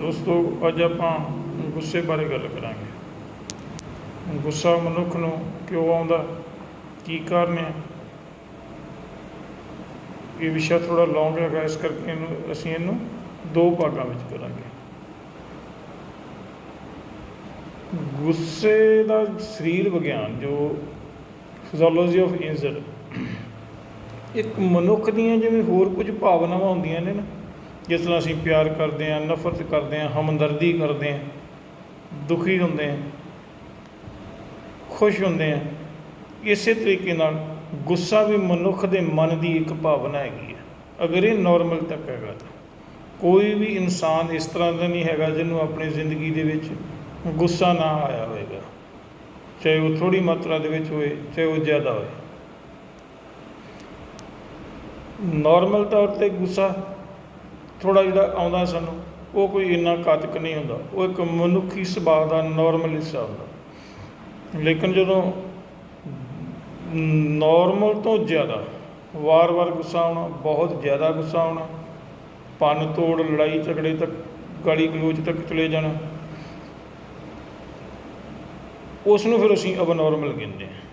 ਦੋਸਤੋ, ਅੱਜ ਆਪਾਂ ਗੁੱਸੇ ਬਾਰੇ ਗੱਲ ਕਰਾਂਗੇ। ਗੁੱਸਾ ਮਨੁੱਖ ਨੂੰ ਕਿਉਂ ਆਉਂਦਾ? ਕੀ ਕਾਰਨ ਹੈ? ਇਹ ਵਿਸ਼ਾ ਥੋੜਾ ਲੌਂਗ ਹੈਗਾ, ਇਸ ਕਰਕੇ ਇਹਨੂੰ, ਅਸੀਂ ਇਹਨੂੰ ਦੋ ਭਾਗਾਂ ਵਿੱਚ ਕਰਾਂਗੇ। ਗੁੱਸੇ ਦਾ ਸਰੀਰ ਵਿਗਿਆਨ, ਜੋ ਫਿਜ਼ੀਓਲੋਜੀ ਆਫ ਇੰਜਰ ਇੱਕ ਮਨੁੱਖ ਦੀਆਂ ਜਿਵੇਂ ਹੋਰ ਕੁਝ ਭਾਵਨਾਵਾਂ ਹੁੰਦੀਆਂ ਨੇ ਨਾ ਜਿਸ ਤਰ੍ਹਾਂ ਅਸੀਂ ਪਿਆਰ ਕਰਦੇ ਹਾਂ, ਨਫ਼ਰਤ ਕਰਦੇ ਹਾਂ, ਹਮਦਰਦੀ ਕਰਦੇ ਹਾਂ, ਦੁਖੀ ਹੁੰਦੇ ਹਾਂ, ਖੁਸ਼ ਹੁੰਦੇ ਹਾਂ, ਇਸੇ ਤਰੀਕੇ ਨਾਲ ਗੁੱਸਾ ਵੀ ਮਨੁੱਖ ਦੇ ਮਨ ਦੀ ਇੱਕ ਭਾਵਨਾ ਹੈਗੀ ਹੈ। ਅਗਰ ਇਹ ਨਾਰਮਲ ਤੱਕ ਹੈਗਾ ਤਾਂ। ਕੋਈ ਵੀ ਇਨਸਾਨ ਇਸ ਤਰ੍ਹਾਂ ਦਾ ਨਹੀਂ ਹੈਗਾ ਜਿਹਨੂੰ ਆਪਣੀ ਜ਼ਿੰਦਗੀ ਦੇ ਵਿੱਚ ਗੁੱਸਾ ਨਾ ਆਇਆ ਹੋਵੇਗਾ। ਚਾਹੇ ਉਹ ਥੋੜੀ ਮਾਤਰਾ ਦੇ ਵਿੱਚ ਹੋਵੇ ਚਾਹੇ ਉਹ ਜ਼ਿਆਦਾ ਹੋਏ। ਨਾਰਮਲ ਤੌਰ ਤੇ ਗੁੱਸਾ ਥੋੜਾ ਜਿਹੜਾ ਆਉਂਦਾ ਸਾਨੂੰ, ਉਹ ਕੋਈ ਇੰਨਾ ਘਾਤਕ ਨਹੀਂ ਹੁੰਦਾ, ਉਹ ਇੱਕ ਮਨੁੱਖੀ ਸੁਭਾਅ ਦਾ ਨਾਰਮਲ ਹਿੱਸਾ ਹੁੰਦਾ। ਲੇਕਿਨ ਜਦੋਂ ਨਾਰਮਲ ਤੋਂ ਜ਼ਿਆਦਾ ਵਾਰ-ਵਾਰ ਗੁੱਸਾ ਆਉਣਾ, ਬਹੁਤ ਜ਼ਿਆਦਾ ਗੁੱਸਾ ਆਉਣਾ ਪੰਨ ਤੋੜ, ਲੜਾਈ ਝਗੜੇ ਤੱਕ, ਗਾਲੀ ਗਲੋਚ ਤੱਕ ਚਲੇ ਜਾਣਾ ਉਸ ਨੂੰ ਫਿਰ ਅਸੀਂ ਅਬਨੋਰਮਲ ਕਹਿੰਦੇ ਹਾਂ।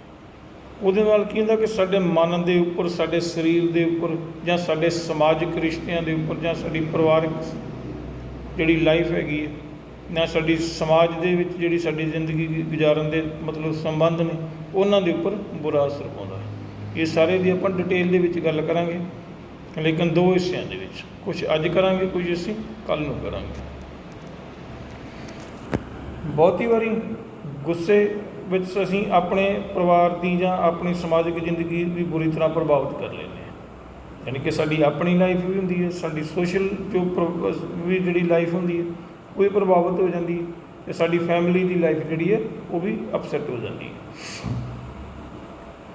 ਉਹਦੇ ਨਾਲ ਕੀ ਹੁੰਦਾ ਕਿ ਸਾਡੇ ਮਨ ਦੇ ਉੱਪਰ, ਸਾਡੇ ਸਰੀਰ ਦੇ ਉੱਪਰ ਜਾਂ ਸਾਡੇ ਸਮਾਜਿਕ ਰਿਸ਼ਤਿਆਂ ਦੇ ਉੱਪਰ ਜਾਂ ਸਾਡੀ ਪਰਿਵਾਰਕ ਜਿਹੜੀ ਲਾਈਫ ਹੈਗੀ ਹੈ, ਜਾਂ ਸਾਡੀ ਸਮਾਜ ਦੇ ਵਿੱਚ ਜਿਹੜੀ ਸਾਡੀ ਜ਼ਿੰਦਗੀ ਗੁਜ਼ਾਰਨ ਦੇ ਮਤਲਬ ਸੰਬੰਧ ਨੇ, ਉਹਨਾਂ ਦੇ ਉੱਪਰ ਬੁਰਾ ਅਸਰ ਪਾਉਂਦਾ ਹੈ। ਇਹ ਸਾਰੇ ਦੀ ਆਪਾਂ ਡਿਟੇਲ ਦੇ ਵਿੱਚ ਗੱਲ ਕਰਾਂਗੇ, ਲੇਕਿਨ ਦੋ ਹਿੱਸਿਆਂ ਦੇ ਵਿੱਚ। ਕੁਝ ਅੱਜ ਕਰਾਂਗੇ ਕੁਝ ਅਸੀਂ ਕੱਲ ਨੂੰ ਕਰਾਂਗੇ। ਬਹੁਤੀ ਵਾਰੀ ਗੁੱਸੇ ਵਿੱਚ ਅਸੀਂ ਆਪਣੇ ਪਰਿਵਾਰ ਦੀ ਜਾਂ ਆਪਣੀ ਸਮਾਜਿਕ ਜ਼ਿੰਦਗੀ ਵੀ ਬੁਰੀ ਤਰ੍ਹਾਂ ਪ੍ਰਭਾਵਿਤ ਕਰ ਲੈਂਦੇ ਹਾਂ। ਯਾਨੀ ਕਿ ਸਾਡੀ ਆਪਣੀ ਲਾਈਫ ਵੀ ਹੁੰਦੀ ਹੈ, ਸਾਡੀ ਸੋਸ਼ਲ ਜੋ ਪ੍ਰ- ਵੀ ਜਿਹੜੀ ਲਾਈਫ ਹੁੰਦੀ ਹੈ, ਉਹ ਵੀ ਪ੍ਰਭਾਵਿਤ ਹੋ ਜਾਂਦੀ ਹੈ ਤੇ ਸਾਡੀ ਫੈਮਿਲੀ ਦੀ ਲਾਈਫ ਜਿਹੜੀ ਹੈ, ਉਹ ਵੀ ਅਪਸੈਟ ਹੋ ਜਾਂਦੀ ਹੈ।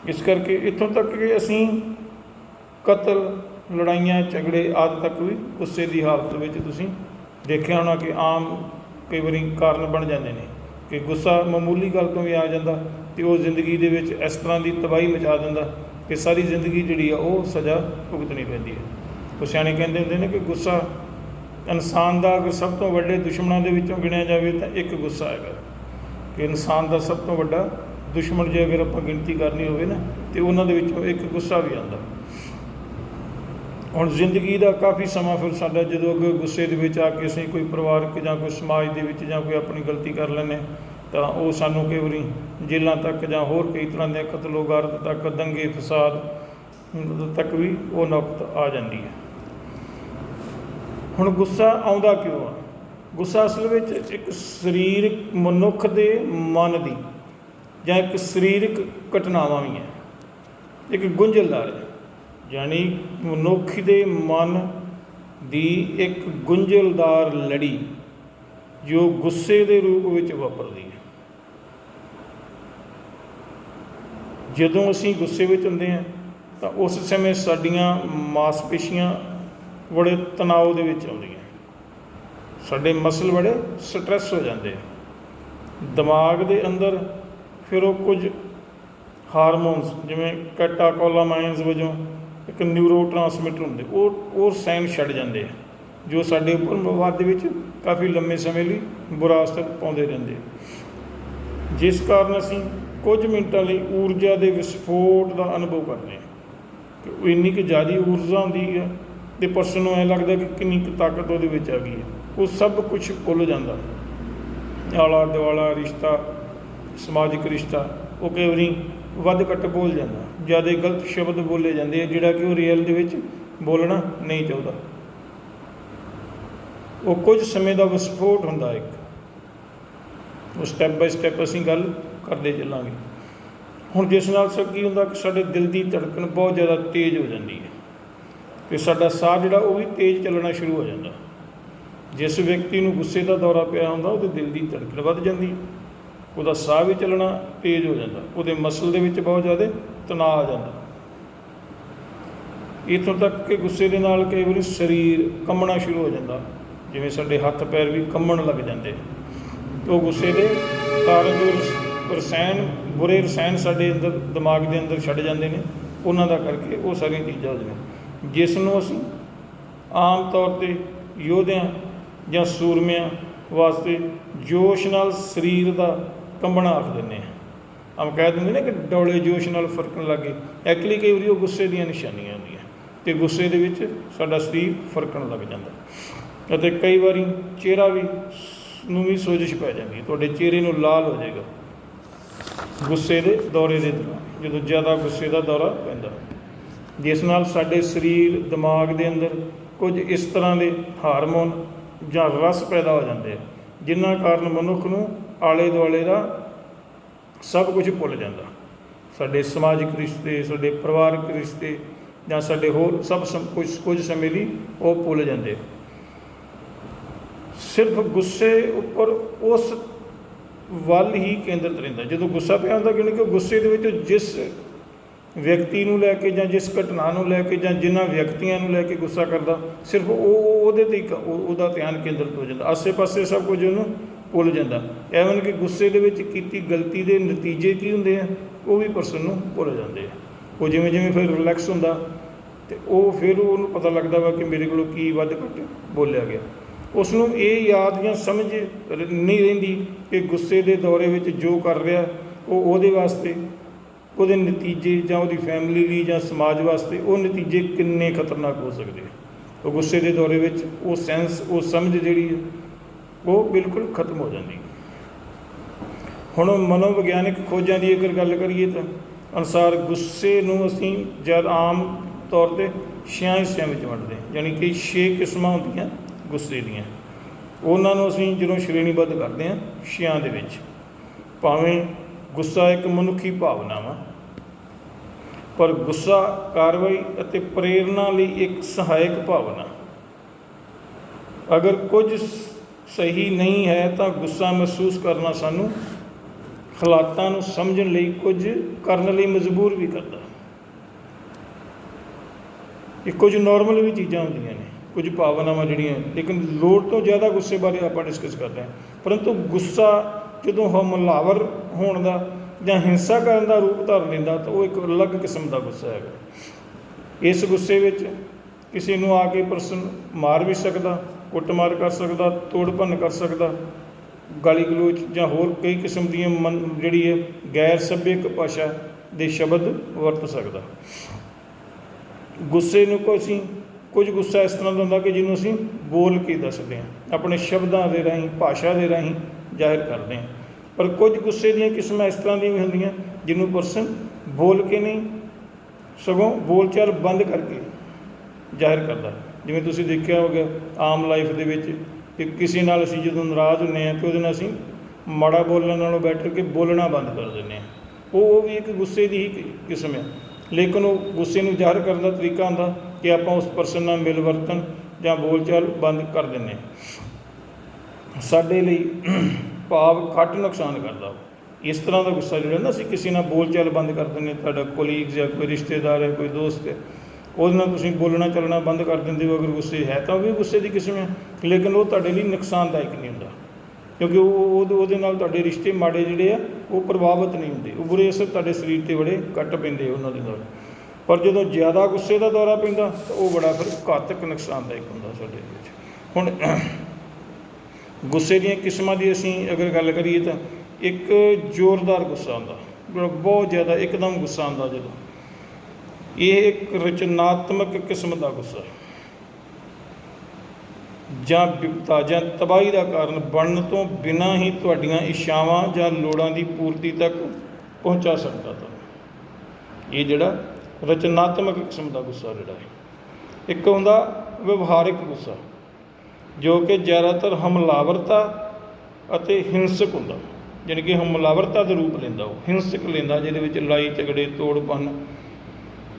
ਇਸ ਕਰਕੇ ਇੱਥੋਂ ਤੱਕ ਕਿ ਅਸੀਂ ਕਤਲ, ਲੜਾਈਆਂ, ਝਗੜੇ ਆਦਿ ਤੱਕ ਵੀ ਗੁੱਸੇ ਦੀ ਹਾਲਤ ਵਿੱਚ ਤੁਸੀਂ ਦੇਖਿਆ ਹੋਣਾ ਕਿ ਆਮ ਕਈ ਵਾਰੀ ਕਾਰਨ ਬਣ ਜਾਂਦੇ ਨੇ। ਕਿ ਗੁੱਸਾ ਮਾਮੂਲੀ ਗੱਲ ਤੋਂ ਵੀ ਆ ਜਾਂਦਾ ਤੇ ਉਹ ਜ਼ਿੰਦਗੀ ਦੇ ਵਿੱਚ ਇਸ ਤਰ੍ਹਾਂ ਦੀ ਤਬਾਹੀ ਮਚਾ ਦਿੰਦਾ ਕਿ ਸਾਰੀ ਜ਼ਿੰਦਗੀ ਜਿਹੜੀ ਆ ਉਹ ਸਜ਼ਾ ਭੁਗਤਣੀ ਪੈਂਦੀ ਹੈ। ਉਹ ਸਿਆਣੇ ਕਹਿੰਦੇ ਹੁੰਦੇ ਨੇ ਕਿ ਗੁੱਸਾ ਇਨਸਾਨ ਦਾ ਅਗਰ ਸਭ ਤੋਂ ਵੱਡੇ ਦੁਸ਼ਮਣਾਂ ਦੇ ਵਿੱਚੋਂ ਗਿਣਿਆ ਜਾਵੇ ਤਾਂ ਇੱਕ ਗੁੱਸਾ ਹੈਗਾ। ਕਿ ਇਨਸਾਨ ਦਾ ਸਭ ਤੋਂ ਵੱਡਾ ਦੁਸ਼ਮਣ ਜੇ ਅਗਰ ਆਪਾਂ ਗਿਣਤੀ ਕਰਨੀ ਹੋਵੇ ਨਾ, ਤੇ ਉਹਨਾਂ ਦੇ ਵਿੱਚੋਂ ਇੱਕ ਗੁੱਸਾ ਵੀ ਆਉਂਦਾ। ਹੁਣ ਜ਼ਿੰਦਗੀ ਦਾ ਕਾਫੀ ਸਮਾਂ ਫਿਰ ਸਾਡਾ ਜਦੋਂ ਅੱਗੇ ਗੁੱਸੇ ਦੇ ਵਿੱਚ ਆ ਕੇ ਅਸੀਂ ਕੋਈ ਪਰਿਵਾਰਕ ਜਾਂ ਕੋਈ ਸਮਾਜ ਦੇ ਵਿੱਚ ਜਾਂ ਕੋਈ ਆਪਣੀ ਗਲਤੀ ਕਰ ਲੈਂਦੇ ਤਾਂ ਉਹ ਸਾਨੂੰ ਕਈ ਵਾਰੀ ਜੇਲ੍ਹਾਂ ਤੱਕ ਜਾਂ ਹੋਰ ਕਈ ਤਰ੍ਹਾਂ ਦੇ ਕਤਲੋਗਾਰ ਤੱਕ, ਦੰਗੇ, ਫਸਾਦ ਤੱਕ ਵੀ ਉਹ ਨੌਬਤ ਆ ਜਾਂਦੀ ਹੈ। ਹੁਣ ਗੁੱਸਾ ਆਉਂਦਾ ਕਿਉਂ ਆ? ਗੁੱਸਾ ਅਸਲ ਵਿੱਚ ਇੱਕ ਸਰੀਰਕ ਮਨੁੱਖ ਦੇ ਮਨ ਦੀ ਜਾਂ ਇੱਕ ਸਰੀਰਕ ਘਟਨਾਵਾਂ ਵੀ ਹੈ। ਇੱਕ ਗੁੰਝਲਦਾਰ ਹੈ। ਯਾਨੀ ਮਨੁੱਖ ਦੇ ਮਨ ਦੀ ਇੱਕ ਗੁੰਝਲਦਾਰ ਲੜੀ, ਜੋ ਗੁੱਸੇ ਦੇ ਰੂਪ ਵਿੱਚ ਵਾਪਰਦੀ ਹੈ। ਜਦੋਂ ਅਸੀਂ ਗੁੱਸੇ ਵਿੱਚ ਹੁੰਦੇ ਹਾਂ, ਤਾਂ ਉਸ ਸਮੇਂ ਸਾਡੀਆਂ ਮਾਸਪੇਸ਼ੀਆਂ ਬੜੇ ਤਣਾਅ ਦੇ ਵਿੱਚ ਆਉਂਦੀਆਂ ਸਾਡੇ ਮਸਲ ਬੜੇ ਸਟ੍ਰੈਸ ਹੋ ਜਾਂਦੇ ਆ ਦਿਮਾਗ ਦੇ ਅੰਦਰ ਫਿਰ ਉਹ ਕੁਝ ਹਾਰਮੋਨਸ, ਜਿਵੇਂ ਕੈਟਾਕੋਲਾਮਾਈਨਸ ਵਜੋਂ ਇੱਕ ਨਿਊਰੋ ਟਰਾਂਸਮਿਟਰ ਹੁੰਦੇ, ਉਹ ਉਹ ਸਾਈਨ ਛੱਡ ਜਾਂਦੇ ਆ, ਜੋ ਸਾਡੇ ਉੱਪਰ ਮਵਾਦ ਦੇ ਵਿੱਚ ਕਾਫੀ ਲੰਮੇ ਸਮੇਂ ਲਈ ਬੁਰਾ ਅਸਰ ਪਾਉਂਦੇ ਰਹਿੰਦੇ ਜਿਸ ਕਾਰਨ ਅਸੀਂ ਕੁਝ ਮਿੰਟਾਂ ਲਈ ਊਰਜਾ ਦੇ ਵਿਸਫੋਟ ਦਾ ਅਨੁਭਵ ਕਰਦੇ ਹਾਂ। ਕਿ ਉਹ ਇੰਨੀ ਕੁ ਜ਼ਿਆਦਾ ਊਰਜਾ ਹੁੰਦੀ ਹੈ ਤੇ ਪਰਸਨ ਨੂੰ ਐ ਲੱਗਦਾ ਕਿ ਕਿੰਨੀ ਕੁ ਤਾਕਤ ਉਹਦੇ ਵਿੱਚ ਆ ਗਈ ਹੈ। ਉਹ ਸਭ ਕੁਝ ਭੁੱਲ ਜਾਂਦਾ। ਆਲਾ ਦੁਆਲਾ ਰਿਸ਼ਤਾ, ਸਮਾਜਿਕ ਰਿਸ਼ਤਾ, ਉਹ ਕਈ ਵਾਰੀ ਵੱਧ ਘੱਟ ਬੋਲ ਜਾਂਦਾ। ਜ਼ਿਆਦਾ ਗਲਤ ਸ਼ਬਦ ਬੋਲੇ ਜਾਂਦੇ ਆ, ਜਿਹੜਾ ਕਿ ਉਹ ਰੀਅਲ ਦੇ ਵਿੱਚ ਬੋਲਣਾ ਨਹੀਂ ਚਾਹੁੰਦਾ। ਉਹ ਕੁਝ ਸਮੇਂ ਦਾ ਵਿਸਫੋਟ ਹੁੰਦਾ ਇੱਕ। ਉਹ ਸਟੈਪ ਬਾਈ ਸਟੈਪ ਅਸੀਂ ਗੱਲ ਕਰਦੇ ਚੱਲਾਂਗੇ। ਹੁਣ ਜਿਸ ਨਾਲ ਸਭ ਕੀ ਹੁੰਦਾ ਕਿ ਸਾਡੇ ਦਿਲ ਦੀ ਧੜਕਣ ਬਹੁਤ ਜ਼ਿਆਦਾ ਤੇਜ਼ ਹੋ ਜਾਂਦੀ ਹੈ। ਤੇ ਸਾਡਾ ਸਾਹ ਜਿਹੜਾ ਉਹ ਵੀ ਤੇਜ਼ ਚੱਲਣਾ ਸ਼ੁਰੂ ਹੋ ਜਾਂਦਾ। ਜਿਸ ਵਿਅਕਤੀ ਨੂੰ ਗੁੱਸੇ ਦਾ ਦੌਰਾ ਪਿਆ ਹੁੰਦਾ, ਉਹਦੇ ਦਿਲ ਦੀ ਧੜਕਣ ਵੱਧ ਜਾਂਦੀ ਹੈ। ਉਹਦਾ ਸਾਹ ਵੀ ਚੱਲਣਾ, ਤੇਜ਼ ਹੋ ਜਾਂਦਾ। ਉਹਦੇ ਮਸਲ ਦੇ ਵਿੱਚ ਬਹੁਤ ਜ਼ਿਆਦਾ ਤਣਾਅ ਆ ਜਾਂਦਾ। ਇਥੋਂ ਤੱਕ ਕਿ ਗੁੱਸੇ ਦੇ ਨਾਲ ਕਈ ਵਾਰੀ ਸਰੀਰ ਕੰਬਣਾ ਸ਼ੁਰੂ ਹੋ ਜਾਂਦਾ। ਜਿਵੇਂ ਸਾਡੇ ਹੱਥ ਪੈਰ ਵੀ ਕੰਮਣ ਲੱਗ ਜਾਂਦੇ। ਉਹ ਗੁੱਸੇ ਦੇ ਕਾਰਨ ਜੋ ਰਸਾਇਣ, ਬੁਰੇ ਰਸਾਇਣ ਸਾਡੇ ਅੰਦਰ, ਦਿਮਾਗ ਦੇ ਅੰਦਰ ਛੱਡ ਜਾਂਦੇ ਨੇ। ਉਹਨਾਂ ਦਾ ਕਰਕੇ ਉਹ ਸਾਰੀਆਂ ਚੀਜ਼ਾਂ ਹੋ ਜਾਂਦੀਆਂ। ਜਿਸ ਨੂੰ ਅਸੀਂ ਆਮ ਤੌਰ ਤੇ ਯੋਧਿਆਂ ਜਾਂ ਸੂਰਮਿਆਂ ਵਾਸਤੇ ਜੋਸ਼ ਨਾਲ ਸਰੀਰ ਦਾ ਕੰਬਣਾ ਆਖ ਦਿੰਦੇ ਆ। ਆਮ ਕਹਿ ਦਿੰਦੇ ਨੇ ਕਿ ਡੋਲੇ ਜੋਸ਼ ਨਾਲ ਫਰਕਣ ਲੱਗੇ ਐਕਚੁਅਲੀ ਕਈ ਵਾਰੀ ਉਹ ਗੁੱਸੇ ਦੀਆਂ ਨਿਸ਼ਾਨੀਆਂ ਹੁੰਦੀਆਂ। ਤੇ ਗੁੱਸੇ ਦੇ ਵਿੱਚ ਸਾਡਾ ਸਰੀਰ ਫਰਕਣ ਲੱਗ ਜਾਂਦਾ। ਅਤੇ ਕਈ ਵਾਰੀ ਚਿਹਰਾ ਵੀ ਨੂੰ ਵੀ ਸੋਜਿਸ਼ ਪੈ ਜਾਂਦੀ ਹੈ। ਤੁਹਾਡੇ ਚਿਹਰੇ ਨੂੰ ਲਾਲ ਹੋ ਜਾਏਗਾ। ਗੁੱਸੇ ਦੇ ਦੌਰੇ ਦੇ ਦੌਰਾਨ, ਜਦੋਂ ਜ਼ਿਆਦਾ ਗੁੱਸੇ ਦਾ ਦੌਰਾ ਪੈਂਦਾ। ਜਿਸ ਨਾਲ ਸਾਡੇ ਸਰੀਰ, ਦਿਮਾਗ ਦੇ ਅੰਦਰ ਕੁਝ ਇਸ ਤਰ੍ਹਾਂ ਦੇ ਹਾਰਮੋਨ ਜਾਂ ਰਸ ਪੈਦਾ ਹੋ ਜਾਂਦੇ ਆ ਜਿਨ੍ਹਾਂ ਕਾਰਨ ਮਨੁੱਖ ਨੂੰ ਆਲੇ ਦੁਆਲੇ ਦਾ ਸਭ ਕੁਝ ਭੁੱਲ ਜਾਂਦਾ। ਸਾਡੇ ਸਮਾਜਿਕ ਰਿਸ਼ਤੇ, ਸਾਡੇ ਪਰਿਵਾਰਕ ਰਿਸ਼ਤੇ ਜਾਂ ਸਾਡੇ ਹੋਰ ਸਭ ਸਮ- ਕੁਝ ਕੁਝ ਸਮੇਂ ਲਈ ਉਹ ਭੁੱਲ ਜਾਂਦੇ। ਸਿਰਫ ਗੁੱਸੇ ਉੱਪਰ ਉਸ ਵੱਲ ਹੀ ਕੇਂਦਰਿਤ ਰਹਿੰਦਾ। ਜਦੋਂ ਗੁੱਸਾ ਪਿਆ ਹੁੰਦਾ ਕਿਉਂਕਿ ਉਹ ਗੁੱਸੇ ਦੇ ਵਿੱਚ ਜਿਸ ਵਿਅਕਤੀ ਨੂੰ ਲੈ ਕੇ ਜਾਂ ਜਿਸ ਘਟਨਾ ਨੂੰ ਲੈ ਕੇ ਜਾਂ ਜਿਨ੍ਹਾਂ ਵਿਅਕਤੀਆਂ ਨੂੰ ਲੈ ਕੇ ਗੁੱਸਾ ਕਰਦਾ, ਸਿਰਫ ਉਹ, ਉਹਦੇ ਤੇ ਉਹਦਾ ਧਿਆਨ ਕੇਂਦਰਿਤ ਹੋ ਜਾਂਦਾ। ਆਸੇ-ਪਾਸੇ ਸਭ ਕੁਝ ਉਹਨੂੰ ਭੁੱਲ ਜਾਂਦਾ। ਐਵਨ ਕਿ ਗੁੱਸੇ ਦੇ ਵਿੱਚ ਕੀਤੀ ਗਲਤੀ ਦੇ ਨਤੀਜੇ ਕੀ ਹੁੰਦੇ ਆ? ਉਹ ਵੀ ਪਰਸਨ ਨੂੰ ਭੁੱਲ ਜਾਂਦੇ ਆ। ਉਹ ਜਿਵੇਂ ਜਿਵੇਂ ਫਿਰ ਰਿਲੈਕਸ ਹੁੰਦਾ ਤੇ ਉਹ ਫਿਰ ਉਹਨੂੰ ਪਤਾ ਲੱਗਦਾ ਵਾ ਕਿ ਮੇਰੇ ਕੋਲੋਂ ਕੀ ਵੱਧ ਘੱਟ ਬੋਲਿਆ ਗਿਆ। ਉਸ ਨੂੰ ਇਹ ਯਾਦ ਜਾਂ ਸਮਝ ਰ- ਨਹੀਂ ਰਹਿੰਦੀ ਕਿ ਗੁੱਸੇ ਦੇ ਦੌਰੇ ਵਿੱਚ ਜੋ ਕਰ ਰਿਹਾ, ਉਹ ਉਹਦੇ ਵਾਸਤੇ, ਉਹਦੇ ਨਤੀਜੇ ਜਾਂ ਉਹਦੀ ਫੈਮਿਲੀ ਲਈ ਜਾਂ ਸਮਾਜ ਵਾਸਤੇ ਉਹ ਨਤੀਜੇ ਕਿੰਨੇ ਖਤਰਨਾਕ ਹੋ ਸਕਦੇ ਆ। ਉਹ ਗੁੱਸੇ ਦੇ ਦੌਰੇ ਵਿੱਚ ਉਹ ਸੈਂਸ ਉਹ ਸਮਝ ਜਿਹੜੀ ਉਹ ਬਿਲਕੁਲ ਖਤਮ ਹੋ ਜਾਂਦੀ। ਹੁਣ ਮਨੋਵਿਗਿਆਨਿਕ ਖੋਜਾਂ ਦੀ ਅਗਰ ਗੱਲ ਕਰੀਏ ਤਾਂ ਅਨੁਸਾਰ ਗੁੱਸੇ ਨੂੰ ਅਸੀਂ ਜਦ ਆਮ ਤੌਰ ਤੇ ਛਿਆਂ ਹਿੱਸਿਆਂ ਵਿੱਚ ਵੰਡਦੇ ਹਾਂ ਯਾਨੀ ਕਿ ਛੇ ਕਿਸਮਾਂ ਹੁੰਦੀਆਂ ਗੁੱਸੇ ਦੀਆਂ। ਉਹਨਾਂ ਨੂੰ ਅਸੀਂ ਜਦੋਂ ਸ਼੍ਰੇਣੀਬੱਧ ਕਰਦੇ ਹਾਂ, ਛਿਆਂ ਦੇ ਵਿੱਚ। ਭਾਵੇਂ ਗੁੱਸਾ ਇੱਕ ਮਨੁੱਖੀ ਭਾਵਨਾ ਵਾ, ਪਰ ਗੁੱਸਾ, ਕਾਰਵਾਈ ਅਤੇ ਪ੍ਰੇਰਣਾ ਲਈ ਇੱਕ ਸਹਾਇਕ ਭਾਵਨਾ। ਅਗਰ ਕੁਝ ਸਹੀ ਨਹੀਂ ਹੈ ਤਾਂ ਗੁੱਸਾ ਮਹਿਸੂਸ ਕਰਨਾ ਸਾਨੂੰ ਹਾਲਾਤਾਂ ਨੂੰ ਸਮਝਣ ਲਈ ਕੁਝ ਕਰਨ ਲਈ ਮਜਬੂਰ ਵੀ ਕਰਦਾ। ਇਹ ਕੁਝ ਨਾਰਮਲ ਵੀ ਚੀਜ਼ਾਂ ਹੁੰਦੀਆਂ ਨੇ, ਕੁਝ ਭਾਵਨਾਵਾਂ ਜਿਹੜੀਆਂ, ਲੇਕਿਨ ਲੋੜ ਤੋਂ ਜ਼ਿਆਦਾ ਗੁੱਸੇ ਬਾਰੇ ਆਪਾਂ ਡਿਸਕਸ ਕਰਦੇ ਹਾਂ। ਪਰੰਤੂ ਗੁੱਸਾ ਜਦੋਂ ਹਮਲਾਵਰ ਹੋਣ ਦਾ ਜਾਂ ਹਿੰਸਾ ਕਰਨ ਦਾ ਰੂਪ ਧਾਰ ਲੈਂਦਾ ਤਾਂ ਉਹ ਇੱਕ ਅਲੱਗ ਕਿਸਮ ਦਾ ਗੁੱਸਾ ਹੈਗਾ। ਇਸ ਗੁੱਸੇ ਵਿੱਚ ਕਿਸੇ ਨੂੰ ਆ ਕੇ ਪਰਸਨ ਮਾਰ ਵੀ ਸਕਦਾ ਕੁੱਟਮਾਰ ਕਰ ਸਕਦਾ ਤੋੜ ਭੰਨ ਕਰ ਸਕਦਾ, ਗਾਲੀ ਗਲੋਚ ਜਾਂ ਹੋਰ ਕਈ ਕਿਸਮ ਦੀਆਂ ਮਨ- ਜਿਹੜੀ ਹੈ ਗੈਰ ਸੱਭਿਅਕ ਭਾਸ਼ਾ ਦੇ ਸ਼ਬਦ ਵਰਤ ਸਕਦਾ। ਗੁੱਸੇ ਨੂੰ ਕੋਈ ਅਸੀਂ, ਕੁਝ ਗੁੱਸਾ ਇਸ ਤਰ੍ਹਾਂ ਦਾ ਹੁੰਦਾ ਕਿ ਜਿਹਨੂੰ ਅਸੀਂ ਬੋਲ ਕੇ ਦੱਸਦੇ ਹਾਂ, ਆਪਣੇ ਸ਼ਬਦਾਂ ਦੇ ਰਾਹੀਂ, ਭਾਸ਼ਾ ਦੇ ਰਾਹੀਂ ਜ਼ਾਹਿਰ ਕਰਦੇ ਹਾਂ। ਪਰ ਕੁਝ ਗੁੱਸੇ ਦੀਆਂ ਕਿਸਮਾਂ ਇਸ ਤਰ੍ਹਾਂ ਦੀਆਂ ਵੀ ਹੁੰਦੀਆਂ ਜਿਹਨੂੰ ਪਰਸਨ ਬੋਲ ਕੇ ਨਹੀਂ, ਸਗੋਂ ਬੋਲਚਾਲ ਬੰਦ ਕਰਕੇ ਜ਼ਾਹਿਰ ਕਰਦਾ। ਜਿਵੇਂ ਤੁਸੀਂ ਦੇਖਿਆ ਹੋਗਾ ਆਮ ਲਾਈਫ ਦੇ ਵਿੱਚ ਕਿ ਕਿਸੇ ਨਾਲ ਅਸੀਂ ਜਦੋਂ ਨਾਰਾਜ਼ ਹੁੰਨੇ ਆ ਤੇ ਉਹਦੇ ਨਾਲ ਅਸੀਂ ਮਾੜਾ ਬੋਲਣ ਨਾਲੋਂ ਬੈਟਰ ਕਿ ਬੋਲਣਾ ਬੰਦ ਕਰ ਦਿੰਦੇ ਆ ਉਹ ਉਹ ਵੀ ਇੱਕ ਗੁੱਸੇ ਦੀ ਹੀ ਕਿਸਮ ਹੈ। ਲੇਕਿਨ ਉਹ ਗੁੱਸੇ ਨੂੰ ਜ਼ਾਹਿਰ ਕਰਨ ਦਾ ਤਰੀਕਾ ਹੁੰਦਾ ਕਿ ਆਪਾਂ ਉਸ ਪਰਸਨ ਨਾਲ ਮਿਲ ਵਰਤਨ ਜਾਂ ਬੋਲਚਾਲ ਬੰਦ ਕਰ ਦਿੰਦੇ ਸਾਡੇ ਲਈ ਭਾਵ ਘੱਟ ਨੁਕਸਾਨ ਕਰਦਾ ਇਸ ਤਰ੍ਹਾਂ ਦਾ ਗੁੱਸਾ ਜਿਹੜਾ ਨਾ ਅਸੀਂ ਕਿਸੇ ਨਾਲ ਬੋਲਚਾਲ ਬੰਦ ਕਰ ਦਿੰਦੇ ਤੁਹਾਡਾ ਕੋਲੀਗਸ ਜਾਂ ਕੋਈ ਰਿਸ਼ਤੇਦਾਰ ਹੈ, ਕੋਈ ਦੋਸਤ ਹੈ ਉਹਦੇ ਨਾਲ ਤੁਸੀਂ ਬੋਲਣਾ, ਚੱਲਣਾ ਬੰਦ ਕਰ ਦਿੰਦੇ ਹੋ, ਅਗਰ ਗੁੱਸੇ ਹੈ ਤਾਂ ਉਹ ਵੀ ਗੁੱਸੇ ਦੀ ਕਿਸਮ ਹੈ। ਲੇਕਿਨ ਉਹ ਤੁਹਾਡੇ ਲਈ ਨੁਕਸਾਨਦਾਇਕ ਨਹੀਂ ਹੁੰਦਾ। ਕਿਉਂਕਿ ਉਹ, ਉਹ- ਉਹਦੇ ਨਾਲ ਤੁਹਾਡੇ ਰਿਸ਼ਤੇ ਮਾੜੇ ਜਿਹੜੇ ਆ, ਉਹ ਪ੍ਰਭਾਵਿਤ ਨਹੀਂ ਹੁੰਦੇ। ਉਹ ਬੁਰੇ ਅਸਰ ਤੁਹਾਡੇ ਸਰੀਰ ਤੇ ਬੜੇ ਕੱਟ ਪੈਂਦੇ ਉਹਨਾਂ ਦੇ ਨਾਲ। ਪਰ ਜਦੋਂ ਜ਼ਿਆਦਾ ਗੁੱਸੇ ਦਾ ਦੌਰਾ ਪੈਂਦਾ, ਤਾਂ ਉਹ ਬੜਾ ਫਿਰ ਘਾਤਕ ਨੁਕਸਾਨਦਾਇਕ ਹੁੰਦਾ ਸਾਡੇ ਵਿੱਚ। ਹੁਣ ਗੁੱਸੇ ਦੀਆਂ ਕਿਸਮਾਂ ਦੀ ਅਸੀਂ ਅਗਰ ਗੱਲ ਕਰੀਏ ਤਾਂ ਇੱਕ ਜ਼ੋਰਦਾਰ ਗੁੱਸਾ ਆਉਂਦਾ ਬਹੁਤ ਜ਼ਿਆਦਾ, ਇੱਕਦਮ ਗੁੱਸਾ ਆਉਂਦਾ ਜਦੋਂ। ਇਹ ਇੱਕ ਰਚਨਾਤਮਕ ਕਿਸਮ ਦਾ ਗੁੱਸਾ ਜਾਂ ਵਿਪਤਾ ਜਾਂ ਤਬਾਹੀ ਦਾ ਕਾਰਨ ਬਣਨ ਤੋਂ ਬਿਨਾਂ ਹੀ ਤੁਹਾਡੀਆਂ ਇੱਛਾਵਾਂ ਜਾਂ ਲੋੜਾਂ ਦੀ ਪੂਰਤੀ ਤੱਕ ਪਹੁੰਚਾ ਸਕਦਾ ਤਾਂ। ਇਹ ਜਿਹੜਾ ਰਚਨਾਤਮਕ ਕਿਸਮ ਦਾ ਗੁੱਸਾ ਜਿਹੜਾ ਹੈ, ਇੱਕ ਹੁੰਦਾ ਵਿਵਹਾਰਿਕ ਗੁੱਸਾ, ਜੋ ਕਿ ਜ਼ਿਆਦਾਤਰ ਹਮਲਾਵਰਤਾ ਅਤੇ ਹਿੰਸਕ ਹੁੰਦਾ। ਯਾਨੀ ਕਿ ਹਮਲਾਵਰਤਾ ਦਾ ਰੂਪ ਲੈਂਦਾ ਉਹ, ਹਿੰਸਕ ਲੈਂਦਾ, ਜਿਹਦੇ ਵਿੱਚ ਲੜਾਈ, ਝਗੜੇ, ਤੋੜਪਨ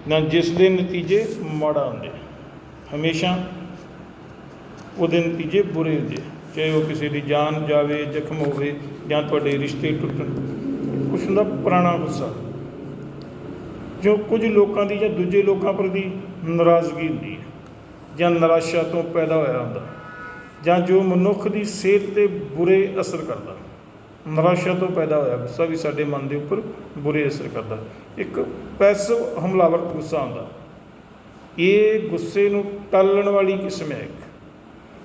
ਨਾ ਜਿਸ ਦੇ ਨਤੀਜੇ ਮਾੜਾ ਹੁੰਦੇ, ਹਮੇਸ਼ਾ ਉਹਦੇ ਨਤੀਜੇ ਬੁਰੇ ਹੁੰਦੇ, ਚਾਹੇ ਉਹ ਕਿਸੇ ਦੀ ਜਾਨ ਜਾਵੇ, ਜ਼ਖਮ ਹੋਵੇ ਜਾਂ ਤੁਹਾਡੇ ਰਿਸ਼ਤੇ ਟੁੱਟਣ, ਕੁਛ ਹੁੰਦਾ ਪੁਰਾਣਾ ਗੁੱਸਾ। ਜੋ ਕੁਝ ਲੋਕਾਂ ਦੀ ਜਾਂ ਦੂਜੇ ਲੋਕਾਂ ਪ੍ਰਤੀ ਨਾਰਾਜ਼ਗੀ ਹੁੰਦੀ ਹੈ, ਜਾਂ ਨਿਰਾਸ਼ਾ ਤੋਂ ਪੈਦਾ ਹੋਇਆ ਹੁੰਦਾ, ਜਾਂ ਜੋ ਮਨੁੱਖ ਦੀ ਸਿਹਤ ਤੇ ਬੁਰੇ ਅਸਰ ਕਰਦਾ, ਨਿਰਾਸ਼ਾ ਤੋਂ ਪੈਦਾ ਹੋਇਆ ਗੁੱਸਾ ਵੀ ਸਾਡੇ ਮਨ ਦੇ ਉੱਪਰ ਬੁਰੇ ਅਸਰ ਕਰਦਾ। ਇੱਕ ਪੈਸਿਵ ਹਮਲਾਵਰ ਗੁੱਸਾ ਆਉਂਦਾ। ਇਹ ਗੁੱਸੇ ਨੂੰ ਟਾਲਣ ਵਾਲੀ ਕਿਸਮ ਹੈ ਇੱਕ।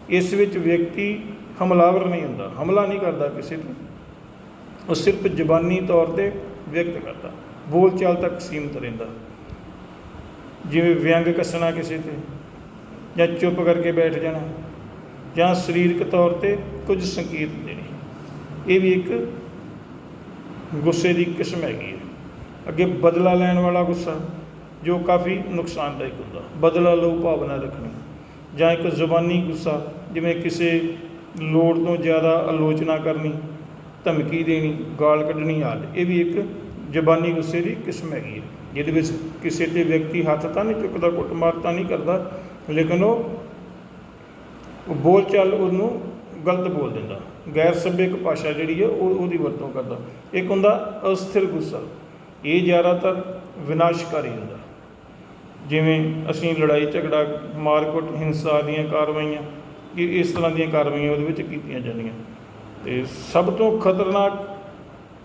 ਇਸ ਵਿੱਚ ਵਿਅਕਤੀ ਹਮਲਾਵਰ ਨਹੀਂ ਹੁੰਦਾ। ਹਮਲਾ ਨਹੀਂ ਕਰਦਾ ਕਿਸੇ ਤੇ। ਉਹ ਸਿਰਫ ਜ਼ਬਾਨੀ ਤੌਰ ਤੇ ਵਿਅਕਤ ਕਰਦਾ। ਬੋਲਚਾਲ ਤੱਕ ਸੀਮਤ ਰਹਿੰਦਾ। ਜਿਵੇਂ ਵਿਅੰਗ ਕੱਸਣਾ ਕਿਸੇ ਤੇ ਜਾਂ ਚੁੱਪ ਕਰਕੇ ਬੈਠ ਜਾਣਾ ਜਾਂ ਸਰੀਰਕ ਤੌਰ ਤੇ ਕੁਝ ਸੰਕੇਤ ਦੇਣੇ। ਇਹ ਵੀ ਇੱਕ ਗੁੱਸੇ ਦੀ ਕਿਸਮ ਹੈਗੀ ਹੈ। ਅੱਗੇ ਬਦਲਾ ਲੈਣ ਵਾਲਾ ਗੁੱਸਾ, ਜੋ ਕਾਫੀ ਨੁਕਸਾਨਦਾਇਕ ਹੁੰਦਾ। ਬਦਲਾ ਲਓ ਭਾਵਨਾ ਰੱਖਣੀ, ਜਾਂ ਇੱਕ ਜ਼ੁਬਾਨੀ ਗੁੱਸਾ, ਜਿਵੇਂ ਕਿਸੇ ਲੋੜ ਤੋਂ ਜ਼ਿਆਦਾ ਆਲੋਚਨਾ ਕਰਨੀ, ਧਮਕੀ ਦੇਣੀ, ਗਾਲ ਕੱਢਣੀ ਆਦਿ। ਇਹ ਵੀ ਇੱਕ ਜ਼ਬਾਨੀ ਗੁੱਸੇ ਦੀ ਕਿਸਮ ਹੈਗੀ ਹੈ, ਜਿਹਦੇ ਵਿੱਚ ਕਿਸੇ ਤੇ ਵਿਅਕਤੀ ਹੱਥ ਤਾਂ ਨਹੀਂ ਚੁੱਕਦਾ, ਕੁੱਟਮਾਰ ਤਾਂ ਨਹੀਂ ਕਰਦਾ, ਲੇਕਿਨ ਉਹ ਬੋਲਚਾਲ ਉਹਨੂੰ ਗਲਤ ਬੋਲ ਦਿੰਦਾ। ਗੈਰ ਸੱਭਿਅਕ ਭਾਸ਼ਾ ਜਿਹੜੀ ਹੈ ਉਹ ਉਹਦੀ ਵਰਤੋਂ ਕਰਦਾ। ਇੱਕ ਹੁੰਦਾ ਅਸਥਿਰ ਗੁੱਸਾ। ਇਹ ਜ਼ਿਆਦਾਤਰ ਵਿਨਾਸ਼ਕਾਰੀ ਹੁੰਦਾ। ਜਿਵੇਂ ਅਸੀਂ ਲੜਾਈ, ਝਗੜਾ, ਮਾਰਕੁੱਟ, ਹਿੰਸਾ ਦੀਆਂ ਕਾਰਵਾਈਆਂ, ਇਹ ਇਸ ਤਰ੍ਹਾਂ ਦੀਆਂ ਕਾਰਵਾਈਆਂ ਉਹਦੇ ਵਿੱਚ ਕੀਤੀਆਂ ਜਾਂਦੀਆਂ। ਤੇ ਸਭ ਤੋਂ ਖਤਰਨਾਕ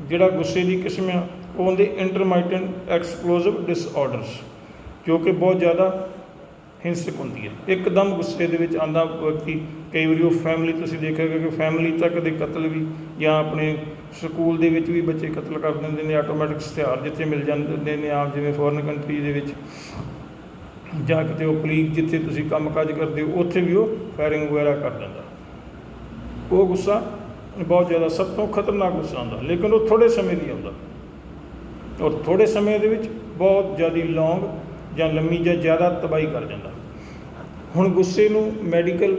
ਜਿਹੜਾ ਗੁੱਸੇ ਦੀ ਕਿਸਮ ਆ, ਉਹ ਹੁੰਦੇ ਇੰਟਰਮਾਈਟੈਂਟ ਐਕਸਪਲੋਸਿਵ ਡਿਸਆਰਡਰਸ ਜੋ ਕਿ ਬਹੁਤ ਜ਼ਿਆਦਾ ਹਿੰਸਕ ਹੁੰਦੀ ਹੈ ਇੱਕਦਮ ਗੁੱਸੇ ਦੇ ਵਿੱਚ ਆਂਦਾ ਵਿਅਕਤੀ ਕਈ ਵਾਰੀ ਉਹ ਫੈਮਿਲੀ ਤੁਸੀਂ ਦੇਖਿਆ ਕਿ ਫੈਮਿਲੀ ਤੱਕ ਦੇ ਕਤਲ ਵੀ ਜਾਂ ਆਪਣੇ ਸਕੂਲ ਦੇ ਵਿੱਚ ਵੀ ਬੱਚੇ ਕਤਲ ਕਰ ਦਿੰਦੇ ਨੇ ਆਟੋਮੈਟਿਕ ਹਥਿਆਰ ਜਿੱਥੇ ਮਿਲ ਜਾਂਦੇ ਨੇ ਆਪ, ਜਿਵੇਂ ਫੋਰਨ ਕੰਟਰੀ ਦੇ ਵਿੱਚ। ਜਾਂ ਕਿਤੇ ਉਹ ਕਲੀਗ ਜਿੱਥੇ ਤੁਸੀਂ ਕੰਮਕਾਜ ਕਰਦੇ ਹੋ, ਉੱਥੇ ਵੀ ਉਹ ਫਾਇਰਿੰਗ ਵਗੈਰਾ ਕਰ ਦਿੰਦਾ। ਉਹ ਗੁੱਸਾ ਬਹੁਤ ਜ਼ਿਆਦਾ, ਸਭ ਤੋਂ ਖਤਰਨਾਕ ਗੁੱਸਾ ਹੁੰਦਾ। ਲੇਕਿਨ ਉਹ ਥੋੜੇ ਸਮੇਂ ਲਈ ਆਉਂਦਾ ਔਰ ਥੋੜੇ ਸਮੇਂ ਦੇ ਵਿੱਚ ਬਹੁਤ ਜ਼ਿਆਦਾ ਲੌਂਗ ਜਾਂ ਲੰਮੀ ਜਾਂ ਜ਼ਿਆਦਾ ਤਬਾਹੀ ਕਰ ਜਾਂਦਾ। ਹੁਣ ਗੁੱਸੇ ਨੂੰ ਮੈਡੀਕਲ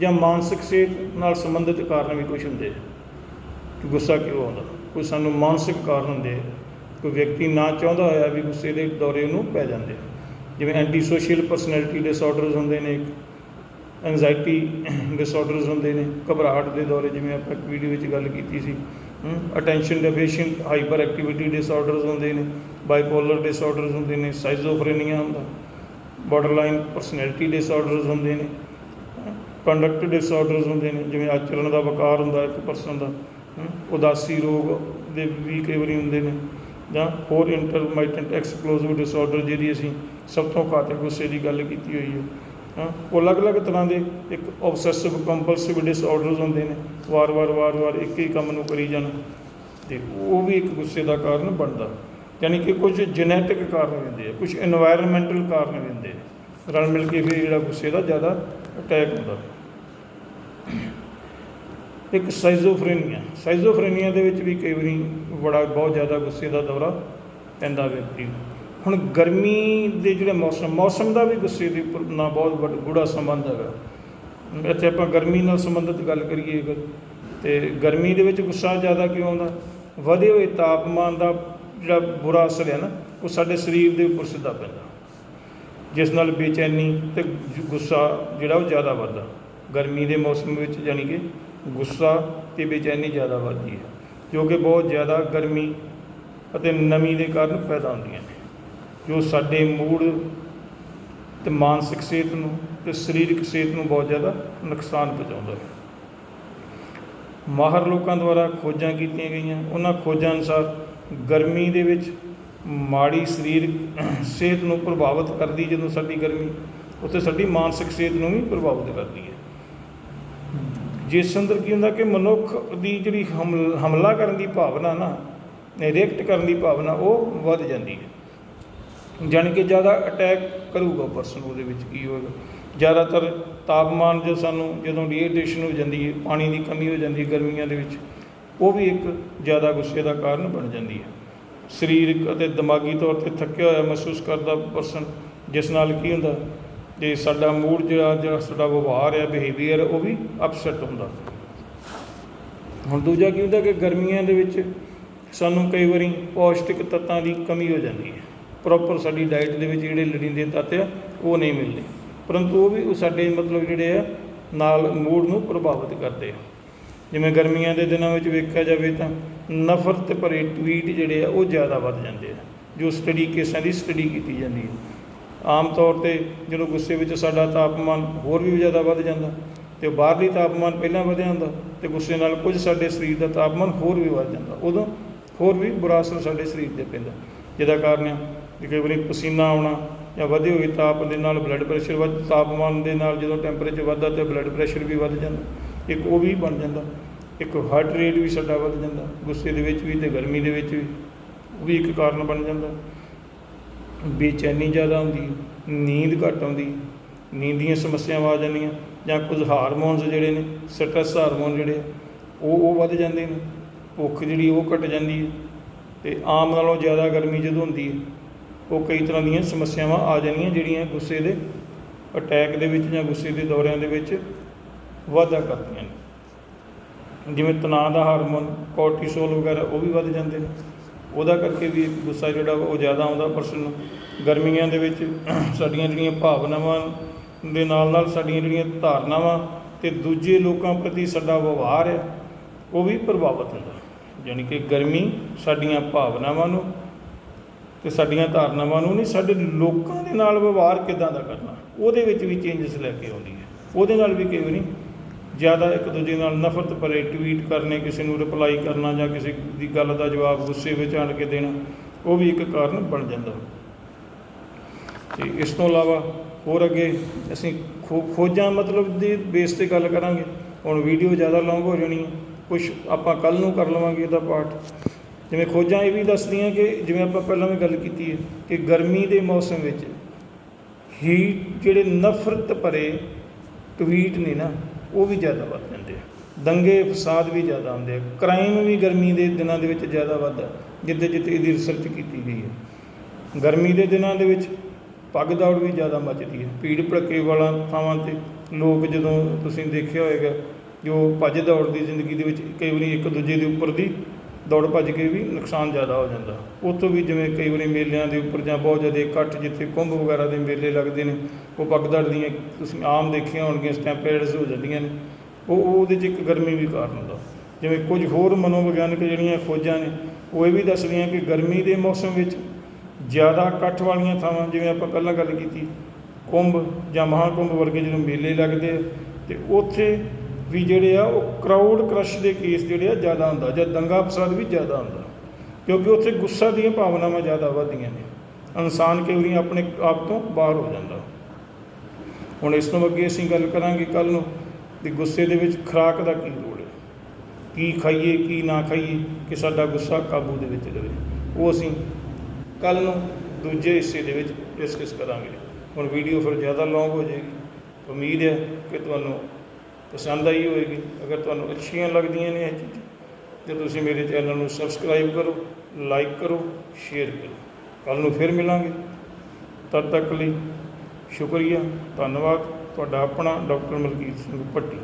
ਜਾਂ ਮਾਨਸਿਕ ਸਿਹਤ ਨਾਲ ਸੰਬੰਧਿਤ ਕਾਰਨ ਵੀ ਕੁਝ ਹੁੰਦੇ ਕਿ ਗੁੱਸਾ ਕਿਉਂ ਆਉਂਦਾ ਕੋਈ ਸਾਨੂੰ ਮਾਨਸਿਕ ਕਾਰਨ ਹੁੰਦੇ ਆ। ਕੋਈ ਵਿਅਕਤੀ ਨਾ ਚਾਹੁੰਦਾ ਹੋਇਆ ਵੀ ਗੁੱਸੇ ਦੇ ਦੌਰੇ ਉਹਨੂੰ ਪੈ ਜਾਂਦੇ ਆ। ਜਿਵੇਂ ਐਂਟੀ ਸੋਸ਼ੀਅਲ ਪਰਸਨੈਲਿਟੀ ਡਿਸਆਰਡਰਸ ਹੁੰਦੇ ਨੇ ਇੱਕ ਐਂਜ਼ਾਈਟੀ ਡਿਸਆਰਡਰਸ ਹੁੰਦੇ ਨੇ, ਘਬਰਾਹਟ ਦੇ ਦੌਰੇ, ਜਿਵੇਂ ਆਪਾਂ ਇੱਕ ਵੀਡੀਓ ਵਿੱਚ ਗੱਲ ਕੀਤੀ ਸੀ attention deficient hyperactivity disorders ਹੁੰਦੇ ਨੇ ਬਾਈਪੋਲਰ ਡਿਸਆਰਡਰਸ ਹੁੰਦੇ ਨੇ ਸਾਈਜ਼ੋਫਰੇਨੀਆ ਹੁੰਦਾ ਬਾਰਡਰਲਾਈਨ ਪਰਸਨੈਲਿਟੀ ਡਿਸਆਰਡਰਸ ਹੁੰਦੇ ਨੇ ਕੰਡਕਟ ਡਿਸਆਰਡਰਸ ਹੁੰਦੇ ਨੇ, ਜਿਵੇਂ ਆਚਰਣ ਦਾ ਵਕਾਰ ਹੁੰਦਾ ਇੱਕ ਪਰਸਨ ਦਾ ਉਦਾਸੀ ਰੋਗ ਦੇ ਵੀ ਕਈ ਵਾਰੀ ਹੁੰਦੇ ਨੇ, ਜਾਂ ਹੋਰ ਇੰਟਰਮਾਈਟੈਂਟ ਐਕਸਪਲੋਸਿਵ ਡਿਸਆਰਡਰ ਜਿਹੜੀ ਅਸੀਂ ਸਭ ਤੋਂ ਘਾਤਕ ਗੁੱਸੇ ਦੀ ਗੱਲ ਕੀਤੀ ਹੋਈ ਹੈ ਉਹ ਅਲੱਗ-ਅਲੱਗ ਤਰ੍ਹਾਂ ਦੇ ਇੱਕ ਆਬਸੈਸਿਵ ਕੰਪਲਸਿਵ ਡਿਸਆਰਡਰਸ ਹੁੰਦੇ ਨੇ ਵਾਰ-ਵਾਰ ਵਾਰ-ਵਾਰ ਇੱਕ ਹੀ ਕੰਮ ਨੂੰ ਕਰੀ ਜਾਣਾ, ਤੇ ਉਹ ਵੀ ਇੱਕ ਗੁੱਸੇ ਦਾ ਕਾਰਨ ਬਣਦਾ, ਯਾਨੀ ਕਿ ਕੁਝ ਜੈਨੇਟਿਕ ਕਾਰਨ ਹੁੰਦੇ ਆ, ਕੁਝ এনवायरमेंटਲ ਕਾਰਨ ਹੁੰਦੇ ਆ, ਰਲ ਮਿਲ ਕੇ ਵੀ ਜਿਹੜਾ ਗੁੱਸੇ ਦਾ ਜ਼ਿਆਦਾ ਅਟੈਕ ਹੁੰਦਾ। ਇੱਕ ਸਾਈਜ਼ੋਫਰੇਨੀਆ ਸਾਈਜ਼ੋਫਰੇਨੀਆ ਦੇ ਵਿੱਚ ਵੀ ਕਈ ਵਾਰੀ ਬੜਾ, ਬਹੁਤ ਜ਼ਿਆਦਾ ਗੁੱਸੇ ਦਾ ਦੌਰਾ ਪੈਂਦਾ ਵਿਅਕਤੀ ਨੂੰ। ਹੁਣ ਗਰਮੀ ਦੇ ਜਿਹੜੇ ਮੌਸਮ ਮੌਸਮ ਦਾ ਵੀ ਗੁੱਸੇ ਦੇ ਉੱਪਰ ਨਾਲ ਬਹੁਤ ਵੱਡ, ਗੂੜਾ ਸੰਬੰਧ ਹੈਗਾ। ਇੱਥੇ ਆਪਾਂ ਗਰਮੀ ਨਾਲ ਸੰਬੰਧਿਤ ਗੱਲ ਕਰੀਏ ਅਗਰ, ਤੇ ਗਰਮੀ ਦੇ ਵਿੱਚ ਗੁੱਸਾ ਜ਼ਿਆਦਾ ਕਿਉਂ ਆਉਂਦਾ? ਵਧੇ ਹੋਏ ਤਾਪਮਾਨ ਦਾ ਜਿਹੜਾ ਬੁਰਾ ਅਸਰ ਹੈ ਨਾ, ਉਹ ਸਾਡੇ ਸਰੀਰ ਦੇ ਉੱਪਰ ਸਿੱਧਾ ਪੈਂਦਾ। ਜਿਸ ਨਾਲ ਬੇਚੈਨੀ ਤੇ ਗੁੱਸਾ ਜਿਹੜਾ ਉਹ ਜ਼ਿਆਦਾ ਵੱਧਦਾ। ਗਰਮੀ ਦੇ ਮੌਸਮ ਵਿੱਚ ਯਾਨੀ ਕਿ ਗੁੱਸਾ ਤੇ ਬੇਚੈਨੀ ਜ਼ਿਆਦਾ ਵੱਧਦੀ ਹੈ, ਜੋ ਕਿ ਬਹੁਤ ਜ਼ਿਆਦਾ ਗਰਮੀ ਅਤੇ ਨਮੀ ਦੇ ਕਾਰਨ ਪੈਦਾ ਹੁੰਦੀਆਂ ਨੇ, ਜੋ ਸਾਡੇ ਮੂਡ ਤੇ ਮਾਨਸਿਕ ਸਿਹਤ ਨੂੰ ਤੇ ਸਰੀਰਕ ਸਿਹਤ ਨੂੰ ਬਹੁਤ ਜ਼ਿਆਦਾ ਨੁਕਸਾਨ ਪਹੁੰਚਾਉਂਦਾ ਹੈ। ਮਾਹਰ ਲੋਕਾਂ ਦੁਆਰਾ ਖੋਜਾਂ ਕੀਤੀਆਂ ਗਈਆਂ, ਉਹਨਾਂ ਖੋਜਾਂ ਅਨੁਸਾਰ ਗਰਮੀ ਦੇ ਵਿੱਚ ਮਾੜੀ ਸਰੀਰਕ ਸਿਹਤ ਨੂੰ ਪ੍ਰਭਾਵਿਤ ਕਰਦੀ ਜਦੋਂ ਸਾਡੀ ਗਰਮੀ, ਉੱਥੇ ਸਾਡੀ ਮਾਨਸਿਕ ਸਿਹਤ ਨੂੰ ਵੀ ਪ੍ਰਭਾਵਿਤ ਕਰਦੀ ਹੈ। ਜਿਸ ਅੰਦਰ ਕੀ ਹੁੰਦਾ ਕਿ ਮਨੁੱਖ ਦੀ ਜਿਹੜੀ ਹਮਲ ਹਮਲਾ ਕਰਨ ਦੀ ਭਾਵਨਾ ਨਾ ਰਿਐਕਟ ਕਰਨ ਦੀ ਭਾਵਨਾ, ਉਹ ਵੱਧ ਜਾਂਦੀ ਹੈ। ਜਾਣੀ ਕਿ ਜ਼ਿਆਦਾ ਅਟੈਕ ਕਰੂਗਾ ਪਰਸਨ ਉਹਦੇ ਵਿੱਚ, ਕੀ ਹੋਏਗਾ? ਜ਼ਿਆਦਾਤਰ ਤਾਪਮਾਨ ਜੋ ਸਾਨੂੰ ਜਦੋਂ ਡੀਹਾਈਡਰੇਸ਼ਨ ਹੋ ਜਾਂਦੀ ਹੈ, ਪਾਣੀ ਦੀ ਕਮੀ ਹੋ ਜਾਂਦੀ ਹੈ ਗਰਮੀਆਂ ਦੇ ਵਿੱਚ, ਉਹ ਵੀ ਇੱਕ ਜ਼ਿਆਦਾ ਗੁੱਸੇ ਦਾ ਕਾਰਨ ਬਣ ਜਾਂਦੀ ਹੈ। ਸਰੀਰਕ ਅਤੇ ਦਿਮਾਗੀ ਤੌਰ ਤੇ ਥੱਕਿਆ ਹੋਇਆ ਮਹਿਸੂਸ ਕਰਦਾ ਪਰਸਨ ਜਿਸ ਨਾਲ ਕੀ ਹੁੰਦਾ? ਜੇ ਸਾਡਾ ਮੂਡ ਜਿਹੜਾ ਜਿਹੜਾ ਸਾਡਾ ਵਿਵਹਾਰ ਹੈ ਬਿਹੇਵੀਅਰ ਉਹ ਵੀ ਅਪਸੈਟ ਹੁੰਦਾ। ਹੁਣ ਦੂਜਾ ਕੀ ਹੁੰਦਾ ਕਿ ਗਰਮੀਆਂ ਦੇ ਵਿੱਚ ਸਾਨੂੰ ਕਈ ਵਾਰੀ ਪੌਸ਼ਟਿਕ ਤੱਤਾਂ ਦੀ ਕਮੀ ਹੋ ਜਾਂਦੀ ਹੈ। ਪ੍ਰੋਪਰ ਸਾਡੀ ਡਾਈਟ ਦੇ ਵਿੱਚ ਜਿਹੜੇ ਲੋੜੀਂਦੇ ਤੱਤ ਆ, ਉਹ ਨਹੀਂ ਮਿਲਦੇ। ਪਰੰਤੂ ਉਹ ਵੀ ਉਹ ਸਾਡੇ ਮਤਲਬ ਜਿਹੜੇ ਆ, ਨਾਲ ਮੂਡ ਨੂੰ ਪ੍ਰਭਾਵਿਤ ਕਰਦੇ ਆ। ਜਿਵੇਂ ਗਰਮੀਆਂ ਦੇ ਦਿਨਾਂ ਵਿੱਚ ਵੇਖਿਆ ਜਾਵੇ ਤਾਂ ਨਫ਼ਰਤ ਭਰੇ ਟਵੀਟ ਜਿਹੜੇ ਆ, ਉਹ ਜ਼ਿਆਦਾ ਵੱਧ ਜਾਂਦੇ ਆ। ਜੋ ਸਟੱਡੀ ਕੇਸਾਂ ਦੀ ਸਟੱਡੀ ਕੀਤੀ ਜਾਂਦੀ ਹੈ। ਆਮ ਤੌਰ ਤੇ ਜਦੋਂ ਗੁੱਸੇ ਵਿੱਚ ਸਾਡਾ ਤਾਪਮਾਨ ਹੋਰ ਵੀ ਜ਼ਿਆਦਾ ਵੱਧ ਜਾਂਦਾ ਤੇ ਬਾਹਰਲੀ ਤਾਪਮਾਨ ਪਹਿਲਾਂ ਵਧਿਆ ਹੁੰਦਾ ਤੇ ਗੁੱਸੇ ਨਾਲ ਕੁਝ ਸਾਡੇ ਸਰੀਰ ਦਾ ਤਾਪਮਾਨ ਹੋਰ ਵੀ ਵੱਧ ਜਾਂਦਾ, ਉਦੋਂ ਹੋਰ ਵੀ ਬੁਰਾ ਅਸਰ ਸਾਡੇ ਸਰੀਰ ਤੇ ਪੈਂਦਾ। ਜਿਹਦਾ ਕਾਰਨ ਹੈ ਕਿ ਕਈ ਵਾਰੀ ਪਸੀਨਾ ਆਉਣਾ ਜਾਂ ਵਧੇ ਹੋਏ ਤਾਪ ਦੇ ਨਾਲ ਬਲੱਡ ਪ੍ਰੈਸ਼ਰ ਵੱਧ, ਤਾਪਮਾਨ ਦੇ ਨਾਲ ਜਦੋਂ ਟੈਂਪਰੇਚਰ ਵੱਧਦਾ ਤੇ ਬਲੱਡ ਪ੍ਰੈਸ਼ਰ ਵੀ ਵੱਧ ਜਾਂਦਾ, ਇੱਕ ਉਹ ਵੀ ਬਣ ਜਾਂਦਾ, ਇੱਕ ਹਾਰਟ ਰੇਟ ਵੀ ਸਾਡਾ ਵੱਧ ਜਾਂਦਾ, ਗੁੱਸੇ ਦੇ ਵਿੱਚ ਵੀ ਤੇ ਗਰਮੀ ਦੇ ਵਿੱਚ ਵੀ, ਉਹ ਵੀ ਇੱਕ ਕਾਰਨ ਬਣ ਜਾਂਦਾ। ਬੇਚੈਨੀ ਜ਼ਿਆਦਾ ਹੁੰਦੀ, ਨੀਂਦ ਘੱਟ ਆਉਂਦੀ, ਨੀਂਦ ਦੀਆਂ ਸਮੱਸਿਆਵਾਂ ਆ ਜਾਂਦੀਆਂ, ਜਾਂ ਕੁਝ ਹਾਰਮੋਨਸ ਜਿਹੜੇ ਨੇ ਸਟ੍ਰੈਸ ਹਾਰਮੋਨ ਜਿਹੜੇ, ਉਹ ਉਹ ਵੱਧ ਜਾਂਦੇ ਨੇ, ਭੁੱਖ ਜਿਹੜੀ ਉਹ ਘਟ ਜਾਂਦੀ ਹੈ, ਤੇ ਆਮ ਨਾਲੋਂ ਜ਼ਿਆਦਾ ਗਰਮੀ ਜਦੋਂ ਹੁੰਦੀ ਹੈ, ਉਹ ਕਈ ਤਰ੍ਹਾਂ ਦੀਆਂ ਸਮੱਸਿਆਵਾਂ ਆ ਜਾਣੀਆਂ ਜਿਹੜੀਆਂ ਗੁੱਸੇ ਦੇ ਅਟੈਕ ਦੇ ਵਿੱਚ ਜਾਂ ਗੁੱਸੇ ਦੇ ਦੌਰਿਆਂ ਦੇ ਵਿੱਚ ਵਾਧਾ ਕਰਦੀਆਂ ਨੇ। ਜਿਵੇਂ ਤਣਾਅ ਦਾ ਹਾਰਮੋਨ ਕੋਰਟੀਸੋਲ ਵਗੈਰਾ ਉਹ ਵੀ ਵੱਧ ਜਾਂਦੇ ਨੇ। ਉਹਦਾ ਕਰਕੇ ਵੀ ਗੁੱਸਾ ਜਿਹੜਾ ਵਾ ਉਹ ਜ਼ਿਆਦਾ ਆਉਂਦਾ ਪਰਸਨ ਗਰਮੀਆਂ ਦੇ ਵਿੱਚ ਸਾਡੀਆਂ ਜਿਹੜੀਆਂ ਭਾਵਨਾਵਾਂ ਦੇ ਨਾਲ ਨਾਲ ਸਾਡੀਆਂ ਜਿਹੜੀਆਂ ਧਾਰਨਾਵਾਂ ਤੇ ਦੂਜੇ ਲੋਕਾਂ ਪ੍ਰਤੀ ਸਾਡਾ ਵਿਵਹਾਰ ਹੈ, ਉਹ ਵੀ ਪ੍ਰਭਾਵਿਤ ਹੁੰਦਾ। ਯਾਨੀ ਕਿ ਗਰਮੀ ਸਾਡੀਆਂ ਭਾਵਨਾਵਾਂ ਨੂੰ ਤੇ ਸਾਡੀਆਂ ਧਾਰਨਾਵਾਂ ਨੂੰ ਨਹੀਂ, ਸਾਡੇ ਲੋਕਾਂ ਦੇ ਨਾਲ ਵਿਵਹਾਰ ਕਿਦਾਂ ਦਾ ਕਰਨਾ, ਉਹਦੇ ਵਿੱਚ ਵੀ ਚੇਂਜਸ ਲੈ ਕੇ ਆਉਂਦੀ ਹੈ। ਉਹਦੇ ਨਾਲ ਵੀ ਕਈ ਵਾਰੀ ਜ਼ਿਆਦਾ ਇੱਕ ਦੂਜੇ ਨਾਲ ਨਫ਼ਰਤ ਭਰੇ ਟਵੀਟ ਕਰਨੇ, ਕਿਸੇ ਨੂੰ ਰਿਪਲਾਈ ਕਰਨਾ ਜਾਂ ਕਿਸੇ ਦੀ ਗੱਲ ਦਾ ਜਵਾਬ ਗੁੱਸੇ ਵਿੱਚ ਆਣ ਕੇ ਦੇਣਾ, ਉਹ ਵੀ ਇੱਕ ਕਾਰਨ ਬਣ ਜਾਂਦਾ। ਤੇ ਇਸ ਤੋਂ ਇਲਾਵਾ ਹੋਰ ਅੱਗੇ ਅਸੀਂ ਖੋ, ਖੋਜਾਂ ਮਤਲਬ ਦੀ ਬੇਸ ਤੇ ਗੱਲ ਕਰਾਂਗੇ। ਹੁਣ ਵੀਡੀਓ ਜ਼ਿਆਦਾ ਲੌਂਗ ਹੋ ਜਾਣੀ ਹੈ ਕੁਝ ਆਪਾਂ ਕੱਲ ਨੂੰ ਕਰ ਲਵਾਂਗੇ ਇਹਦਾ ਪਾਠ। ਜਿਵੇਂ ਖੋਜਾਂ ਇਹ ਵੀ ਦੱਸਦੀਆਂ ਕਿ ਜਿਵੇਂ ਆਪਾਂ ਪਹਿਲਾਂ ਵੀ ਗੱਲ ਕੀਤੀ ਹੈ ਕਿ ਗਰਮੀ ਦੇ ਮੌਸਮ ਵਿੱਚ ਹੀਟ ਜਿਹੜੇ ਨਫ਼ਰਤ ਭਰੇ ਟਵੀਟ ਨੇ ਨਾ ਉਹ ਵੀ ਜ਼ਿਆਦਾ ਵੱਧ ਜਾਂਦੇ ਆ। ਦੰਗੇ, ਫਸਾਦ ਵੀ ਜ਼ਿਆਦਾ ਹੁੰਦੇ ਆ। ਕ੍ਰਾਈਮ ਵੀ ਗਰਮੀ ਦੇ ਦਿਨਾਂ ਦੇ ਵਿੱਚ ਜ਼ਿਆਦਾ ਵੱਧਦਾ ਜਿੱਥੇ ਜਿੱਥੇ ਇਹਦੀ ਰਿਸਰਚ ਕੀਤੀ ਗਈ ਹੈ ਗਰਮੀ ਦੇ ਦਿਨਾਂ ਦੇ ਵਿੱਚ ਪੱਗ ਦੌੜ ਵੀ ਜ਼ਿਆਦਾ ਮੱਚਦੀ ਹੈ ਭੀੜ ਭੜੱਕੇ ਵਾਲਾ ਥਾਵਾਂ ਤੇ ਲੋਕ ਜਦੋਂ ਤੁਸੀਂ ਦੇਖਿਆ ਹੋਵੇਗਾ ਜੋ ਭੱਜ ਦੌੜ ਦੀ ਜ਼ਿੰਦਗੀ ਦੇ ਵਿੱਚ ਕਈ ਵਾਰੀ ਇੱਕ ਦੂਜੇ ਦੇ ਉੱਪਰ ਦੀ ਦੌੜ ਭੱਜ ਕੇ ਵੀ ਨੁਕਸਾਨ ਜ਼ਿਆਦਾ ਹੋ ਜਾਂਦਾ। ਉੱਥੋਂ ਵੀ ਜਿਵੇਂ ਕਈ ਵਾਰੀ ਮੇਲਿਆਂ ਦੇ ਉੱਪਰ ਜਾਂ ਬਹੁਤ ਜ਼ਿਆਦਾ ਇਕੱਠ ਜਿੱਥੇ ਕੁੰਭ ਵਗੈਰਾ ਦੇ ਮੇਲੇ ਲੱਗਦੇ ਨੇ, ਉਹ ਪੱਗ ਦੀਆਂ ਤੁਸੀਂ ਆਮ ਦੇਖੀਆਂ ਹੋਣਗੀਆਂ ਸਟੈਂਪੇਡਸ ਹੋ ਜਾਂਦੀਆਂ ਨੇ। ਉਹ ਉਹਦੇ 'ਚ ਇੱਕ ਗਰਮੀ ਵੀ ਕਾਰਨ ਹੁੰਦਾ। ਜਿਵੇਂ ਕੁਝ ਹੋਰ ਮਨੋਵਿਗਿਆਨਕ ਜਿਹੜੀਆਂ ਖੋਜਾਂ ਨੇ, ਉਹ ਇਹ ਵੀ ਦੱਸਦੀਆਂ ਕਿ ਗਰਮੀ ਦੇ ਮੌਸਮ ਵਿੱਚ ਜ਼ਿਆਦਾ ਇਕੱਠ ਵਾਲੀਆਂ ਥਾਵਾਂ, ਜਿਵੇਂ ਆਪਾਂ ਪਹਿਲਾਂ ਗੱਲ ਕੀਤੀ, ਕੁੰਭ ਜਾਂ ਮਹਾਕੁੰਭ ਵਰਗੇ ਜਦੋਂ ਮੇਲੇ ਲੱਗਦੇ ਆ, ਤੇ ਉੱਥੇ ਵੀ ਜਿਹੜੇ ਆ, ਉਹ ਕਰਾਊਡ ਕ੍ਰਸ਼ ਦੇ ਕੇਸ ਜਿਹੜੇ ਆ ਜ਼ਿਆਦਾ ਹੁੰਦਾ, ਜਾਂ ਦੰਗਾ ਫਸਾਦ ਵੀ ਜ਼ਿਆਦਾ ਹੁੰਦਾ। ਕਿਉਂਕਿ ਉੱਥੇ ਗੁੱਸਾ ਦੀਆਂ ਭਾਵਨਾਵਾਂ ਜ਼ਿਆਦਾ ਵੱਧਦੀਆਂ ਨੇ। ਇਨਸਾਨ ਕਈ ਵਾਰੀ ਆਪਣੇ ਆਪ ਤੋਂ ਬਾਹਰ ਹੋ ਜਾਂਦਾ। ਹੁਣ ਇਸ ਤੋਂ ਅੱਗੇ ਅਸੀਂ ਗੱਲ ਕਰਾਂਗੇ ਕੱਲ ਨੂੰ ਕਿ ਗੁੱਸੇ ਦੇ ਵਿੱਚ ਖੁਰਾਕ ਦਾ ਕੀ ਰੋਲ ਹੈ? ਕੀ ਖਾਈਏ, ਕੀ ਨਾ ਖਾਈਏ ਕਿ ਸਾਡਾ ਗੁੱਸਾ ਕਾਬੂ ਦੇ ਵਿੱਚ ਰਹੇ? ਉਹ ਅਸੀਂ ਕੱਲ ਨੂੰ ਦੂਜੇ ਹਿੱਸੇ ਦੇ ਵਿੱਚ ਡਿਸਕਸ ਕਰਾਂਗੇ। ਹੁਣ ਵੀਡੀਓ ਫਿਰ ਜ਼ਿਆਦਾ ਲੌਂਗ ਹੋ ਜਾਏਗੀ। ਉਮੀਦ ਹੈ ਕਿ ਤੁਹਾਨੂੰ ਪਸੰਦ ਆਈ ਹੋਵੇਗੀ ਅਗਰ ਤੁਹਾਨੂੰ ਅੱਛੀਆਂ ਲੱਗਦੀਆਂ ਨੇ ਇਹ ਚੀਜ਼ਾਂ, ਤੇ ਤੁਸੀਂ ਮੇਰੇ ਚੈਨਲ ਨੂੰ ਸਬਸਕ੍ਰਾਈਬ ਕਰੋ ਲਾਈਕ ਕਰੋ ਸ਼ੇਅਰ ਕਰੋ। ਕੱਲ ਨੂੰ ਫਿਰ ਮਿਲਾਂਗੇ। ਤਦ ਤੱਕ ਲਈ ਸ਼ੁਕਰੀਆ। ਧੰਨਵਾਦ। ਤੁਹਾਡਾ ਆਪਣਾ ਡਾਕਟਰ ਮਲਕੀਤ ਸਿੰਘ ਭੱਟੀ।